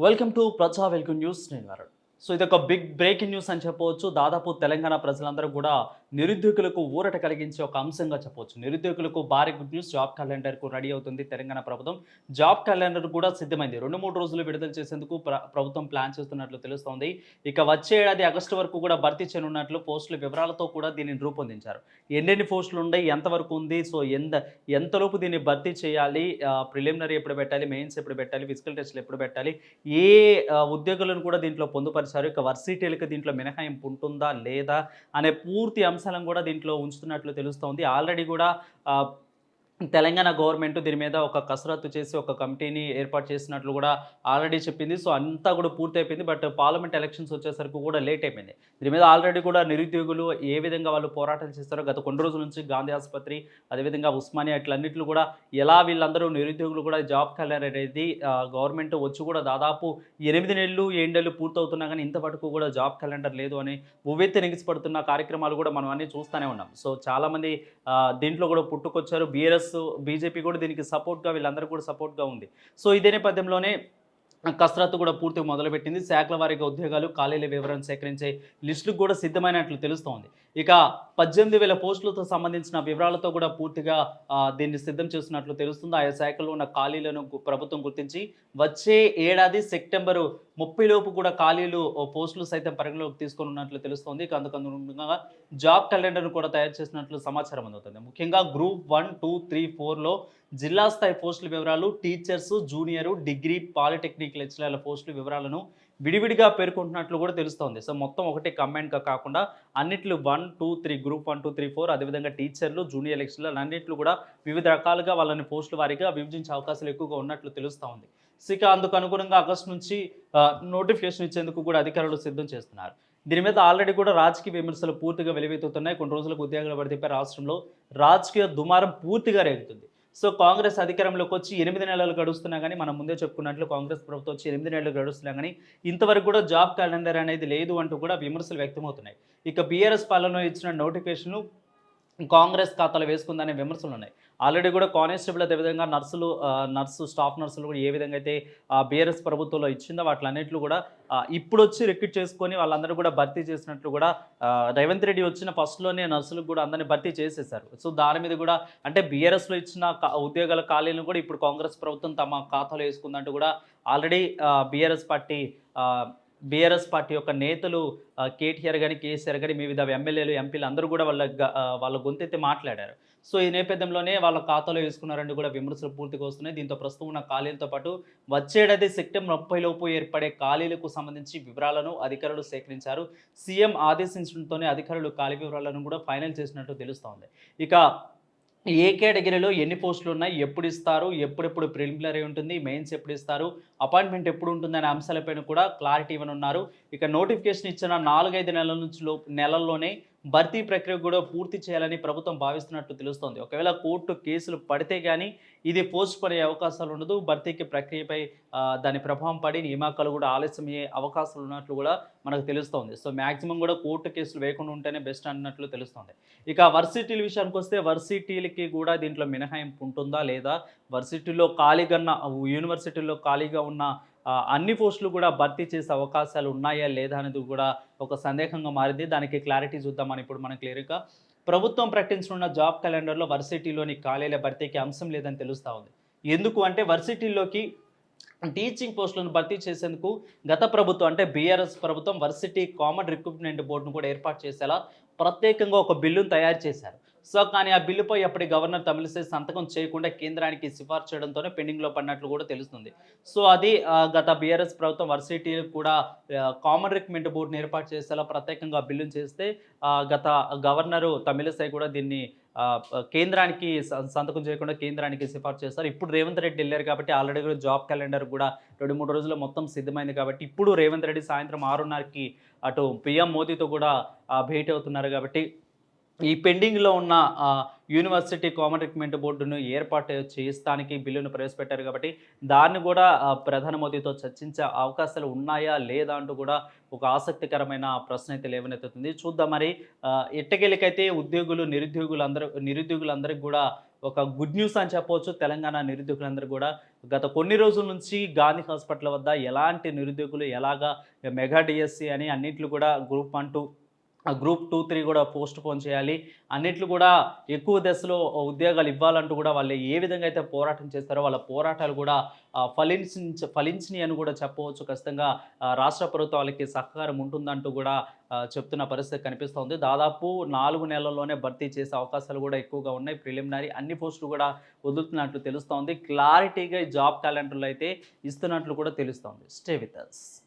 Welcome to Praja welcome news నేను Varun. So ఇది ఒక బిగ్ బ్రేకింగ్ న్యూస్ అని చెప్పవచ్చు. దాదాపు తెలంగాణ ప్రజలందరూ కూడా నిరుద్యోగులకు ఊరట కలిగించే ఒక అంశంగా చెప్పవచ్చు. నిరుద్యోగులకు భారీ గుడ్ న్యూస్ జాబ్ క్యాలెండర్కు రెడీ అవుతుంది తెలంగాణ ప్రభుత్వం. జాబ్ క్యాలెండర్ కూడా సిద్ధమైంది. రెండు మూడు రోజులు విడుదల చేసేందుకు ప్రభుత్వం ప్లాన్ చేస్తున్నట్లు తెలుస్తోంది. ఇక వచ్చే ఏడాది ఆగస్టు వరకు కూడా భర్తీ చేయనున్నట్లు పోస్టుల వివరాలతో కూడా దీనిని రూపొందించారు. ఎన్నెన్ని పోస్టులు ఉన్నాయి? ఎంతవరకు ఉంది? సో ఎంత ఎంతలోపు దీన్ని భర్తీ చేయాలి? ప్రిలిమినరీ ఎప్పుడు పెట్టాలి? మెయిన్స్ ఎప్పుడు పెట్టాలి? ఫిజికల్ టెస్ట్లు ఎప్పుడు పెట్టాలి? ఏ ఉద్యోగులను కూడా దీంట్లో పొందుపరిచారు? ఇక వర్సిటీలకు దీంట్లో మినహాయింపు ఉంటుందా? లేదా? అనే పూర్తి అంశాలను కూడా దీంట్లో ఉంచుతున్నట్లు తెలుస్తోంది. ఆల్రెడీ కూడా ఆ, తెలంగాణ గవర్నమెంట్ దీని మీద ఒక కసరత్తు చేసి ఒక కమిటీని ఏర్పాటు చేసినట్లు కూడా ఆల్రెడీ చెప్పింది. సో అంతా కూడా పూర్తయిపోయింది. బట్ పార్లమెంట్ ఎలక్షన్స్ వచ్చేసరికి కూడా లేట్ అయిపోయింది. దీని మీద ఆల్రెడీ కూడా నిరుద్యోగులు ఏ విధంగా వాళ్ళు పోరాటాలు చేస్తారో గత కొన్ని రోజుల నుంచి గాంధీ ఆసుపత్రి అదేవిధంగా ఉస్మానియా ఇట్లన్నింటిలో కూడా ఎలా వీళ్ళందరూ నిరుద్యోగులు కూడా జాబ్ కలర్ అనేది గవర్నమెంట్ వచ్చి కూడా దాదాపు ఎనిమిది నెలలు ఏడు నెలలు పూర్తవుతున్నా కానీ ఇంతవరకు కూడా జాబ్ క్యాలెండర్ లేదు అని ఉవ్వెత్తి నిగిసిపడుతున్న కార్యక్రమాలు కూడా మనం అన్ని చూస్తూనే ఉన్నాం. సో చాలామంది దీంట్లో కూడా పుట్టుకొచ్చారు. బీఆర్ఎస్ బీజేపీ కూడా దీనికి సపోర్ట్గా వీళ్ళందరూ కూడా సపోర్ట్గా ఉంది. సో ఇదే నేపథ్యంలోనే కసరత్తు కూడా పూర్తిగా మొదలుపెట్టింది. శాఖల వారీగా ఉద్యోగాలు ఖాళీల వివరణ సేకరించే లిస్టులు కూడా సిద్ధమైనట్లు తెలుస్తోంది. ఇక పద్దెనిమిది వేల పోస్టులతో సంబంధించిన వివరాలతో కూడా పూర్తిగా దీన్ని సిద్ధం చేస్తున్నట్లు తెలుస్తుంది. ఆయా శాఖలో ఉన్న ఖాళీలను ప్రభుత్వం గుర్తించి వచ్చే ఏడాది సెప్టెంబరు ముప్పై లోపు కూడా ఖాళీలు పోస్టులు సైతం పరిగణలోకి తీసుకొని ఉన్నట్లు తెలుస్తోంది. ఇక అందుకనుగుణంగా జాబ్ క్యాలెండర్ను కూడా తయారు చేసినట్లు సమాచారం అందుతుంది. ముఖ్యంగా గ్రూప్ వన్ టూ త్రీ ఫోర్లో జిల్లా స్థాయి పోస్టుల వివరాలు టీచర్స్ జూనియర్ డిగ్రీ పాలిటెక్నిక్ లెక్చరర్ల పోస్టుల వివరాలను విడివిడిగా పేర్కొంటున్నట్లు కూడా తెలుస్తోంది. సో మొత్తం ఒకటే కంబైన్గా కాకుండా అన్నిట్లు one two three group one two three four అదేవిధంగా టీచర్లు జూనియర్ లెక్చరర్లు అన్నింటిలో కూడా వివిధ రకాలుగా వాళ్ళని పోస్టుల వారీగా విభజించే అవకాశాలు ఎక్కువగా ఉన్నట్లు తెలుస్తూ ఉంది. సో ఇక అందుకు అనుగుణంగా ఆగస్టు నుంచి నోటిఫికేషన్ ఇచ్చేందుకు కూడా అధికారులు సిద్ధం చేస్తున్నారు. దీని మీద ఆల్రెడీ కూడా రాజకీయ విమర్శలు పూర్తిగా వెలువెత్తుతున్నాయి. కొన్ని రోజులకు ఉద్యోగాల పడితే రాష్ట్రంలో రాజకీయ దుమారం పూర్తిగా రేగుతుంది. సో కాంగ్రెస్ అధికారంలోకి వచ్చి ఎనిమిది నెలలు గడుస్తున్నా కానీ మనం ముందే చెప్పుకున్నట్లు కాంగ్రెస్ ప్రభుత్వం వచ్చి ఎనిమిది నెలలు గడుస్తున్నా కానీ ఇంతవరకు కూడా జాబ్ క్యాలెండర్ అనేది లేదు అంటూ కూడా విమర్శలు వ్యక్తమవుతున్నాయి. ఇక బీఆర్ఎస్ పాలనలో ఇచ్చిన నోటిఫికేషన్లు కాంగ్రెస్ ఖాతాలో వేసుకుందనే విమర్శలు ఉన్నాయి. ఆల్రెడీ కూడా కానిస్టేబుల్ అదేవిధంగా నర్సులు నర్సు స్టాఫ్ నర్సులు కూడా ఏ విధంగా అయితే బీఆర్ఎస్ ప్రభుత్వంలో ఇచ్చిందో వాటిలన్నింటిలో కూడా ఇప్పుడు వచ్చి రిక్రూట్ చేసుకొని వాళ్ళందరూ కూడా భర్తీ చేసినట్లు కూడా రేవంత్ రెడ్డి వచ్చిన ఫస్ట్లోనే నర్సులకు కూడా అందరినీ భర్తీ చేసేసారు సో దాని మీద కూడా అంటే బీఆర్ఎస్లో ఇచ్చిన ఉద్యోగాల ఖాళీలను కూడా ఇప్పుడు కాంగ్రెస్ ప్రభుత్వం తమ ఖాతాలో వేసుకుందంటూ కూడా already BRS party BRS party యొక్క నేతలు కేటీఆర్ కానీ కేసీఆర్ కానీ వివిధ ఎమ్మెల్యేలు ఎంపీలు అందరూ కూడా వాళ్ళ వాళ్ళ గొంతెత్తి మాట్లాడారు. సో ఈ నేపథ్యంలోనే వాళ్ళ ఖాతాలో వేసుకున్నారని కూడా విమర్శలు పూర్తిగా వస్తున్నాయి. దీంతో ప్రస్తుతం ఉన్న ఖాళీలతో పాటు వచ్చేడాది సెప్టెంబర్ ముప్పై లోపు ఏర్పడే ఖాళీలకు సంబంధించి వివరాలను అధికారులు సేకరించారు. సీఎం ఆదేశించడంతోనే అధికారులు ఖాళీ వివరాలను కూడా ఫైనల్ చేసినట్టు తెలుస్తోంది. ఇక ఏ కేటగిరీలో ఎన్ని పోస్టులు ఉన్నాయి? ఎప్పుడు ఇస్తారు? ఎప్పుడెప్పుడు ప్రిలిమినరీ ఉంటుంది? మెయిన్స్ ఎప్పుడు ఇస్తారు? అపాయింట్మెంట్ ఎప్పుడు ఉంటుంది అనే అంశాలపైన కూడా క్లారిటీ ఇవ్వనున్నారు. ఇక నోటిఫికేషన్ ఇచ్చిన నాలుగైదు నెలల నుంచి లో నెలల్లోనే భర్తీ ప్రక్రియ కూడా పూర్తి చేయాలని ప్రభుత్వం భావిస్తున్నట్లు తెలుస్తోంది. ఒకవేళ కోర్టు కేసులు పడితే కానీ ఇది పోస్ట్ పడే అవకాశాలు ఉండదు. భర్తీకి ప్రక్రియపై దాని ప్రభావం పడి నియామకాలు కూడా ఆలస్యం అయ్యే అవకాశాలు ఉన్నట్లు కూడా మనకు తెలుస్తోంది. సో మ్యాక్సిమం కూడా కోర్టు కేసులు వేయకుండా ఉంటేనే బెస్ట్ అన్నట్లు తెలుస్తోంది. ఇక వర్సిటీల విషయానికి వస్తే వర్సిటీలకి కూడా దీంట్లో మినహాయింపు ఉంటుందా లేదా? వర్సిటీలో ఖాళీగా ఉన్న యూనివర్సిటీలో ఖాళీగా ఉన్న అన్ని పోస్టులు కూడా భర్తీ చేసే అవకాశాలు ఉన్నాయా లేదా అనేది కూడా ఒక సందేహంగా మారింది. దానికి క్లారిటీ చూద్దామని ఇప్పుడు మనం క్లియర్గా ప్రభుత్వం ప్రకటించనున్న జాబ్ క్యాలెండర్లో వర్సిటీలోని ఖాళీల భర్తీకి అంశం లేదని తెలుస్తూ ఉంది. ఎందుకు అంటే వర్సిటీల్లోకి టీచింగ్ పోస్టులను భర్తీ చేసేందుకు గత ప్రభుత్వం అంటే బీఆర్ఎస్ ప్రభుత్వం వర్సిటీ కామన్ రిక్రూట్మెంట్ బోర్డును కూడా ఏర్పాటు చేసేలా ప్రత్యేకంగా ఒక బిల్లును తయారు చేశారు. సో కానీ ఆ బిల్లుపై అప్పటి గవర్నర్ తమిళసై సంతకం చేయకుండా కేంద్రానికి సిఫార్సు చేయడంతోనే పెండింగ్లో పడినట్లు కూడా తెలుస్తుంది. సో అది గత బీఆర్ఎస్ ప్రభుత్వం వర్సిటీ కూడా కామన్ రిక్రూట్మెంట్ బోర్డును ఏర్పాటు చేసేలా ప్రత్యేకంగా బిల్లును చేస్తే గత గవర్నరు తమిళసై కూడా దీన్ని కేంద్రానికి సంతకం చేయకుండా కేంద్రానికి సిఫార్సు చేస్తారు. ఇప్పుడు రేవంత్ రెడ్డి వెళ్ళారు కాబట్టి ఆల్రెడీ కూడా జాబ్ క్యాలెండర్ కూడా రెండు మూడు రోజుల్లో మొత్తం సిద్ధమైంది కాబట్టి ఇప్పుడు రేవంత్ రెడ్డి సాయంత్రం ఆరున్నరకి అటు పిఎం మోదీతో కూడా భేటీ అవుతున్నారు కాబట్టి ఈ పెండింగ్లో ఉన్న యూనివర్సిటీ కామన్ రిక్రూట్మెంట్ బోర్డును ఏర్పాటు చేయిస్తానికి బిల్లును ప్రవేశపెట్టారు కాబట్టి దాన్ని కూడా ప్రధాని మోదీతో చర్చించే అవకాశాలు ఉన్నాయా లేదా అంటూ కూడా ఒక ఆసక్తికరమైన ప్రశ్న అయితే లేవనెత్తుతుంది. చూద్దాం మరి ఆ, ఎట్టకేలకైతే ఉద్యోగులు నిరుద్యోగులు అందరూ నిరుద్యోగులందరికీ కూడా ఒక గుడ్ న్యూస్ అని చెప్పవచ్చు. తెలంగాణ నిరుద్యోగులందరూ కూడా గత కొన్ని రోజుల నుంచి గాంధీ హాస్పిటల్ వద్ద ఎలాంటి నిరుద్యోగులు ఎలాగా మెగా డిఎస్సి అని అన్నింటిలో కూడా గ్రూప్ అంటూ టూ గ్రూప్ టూ త్రీ కూడా పోస్ట్ పోన్ చేయాలి. అన్నిట్లు కూడా ఎక్కువ దశలో ఉద్యోగాలు ఇవ్వాలంటూ కూడా వాళ్ళు ఏ విధంగా అయితే పోరాటం చేస్తారో వాళ్ళ పోరాటాలు కూడా ఫలించ ఫలించినాయి అని కూడా చెప్పవచ్చు. ఖచ్చితంగా రాష్ట్ర ప్రభుత్వం వాళ్ళకి సహకారం ఉంటుందంటూ కూడా చెప్తున్న పరిస్థితి కనిపిస్తోంది. దాదాపు నాలుగు నెలల్లోనే భర్తీ చేసే అవకాశాలు కూడా ఎక్కువగా ఉన్నాయి. ప్రిలిమినరీ అన్ని పోస్టులు కూడా వదులుతున్నట్లు తెలుస్తోంది. క్లారిటీగా జాబ్ టాలెంట్లు అయితే ఇస్తున్నట్లు కూడా తెలుస్తోంది. Stay with us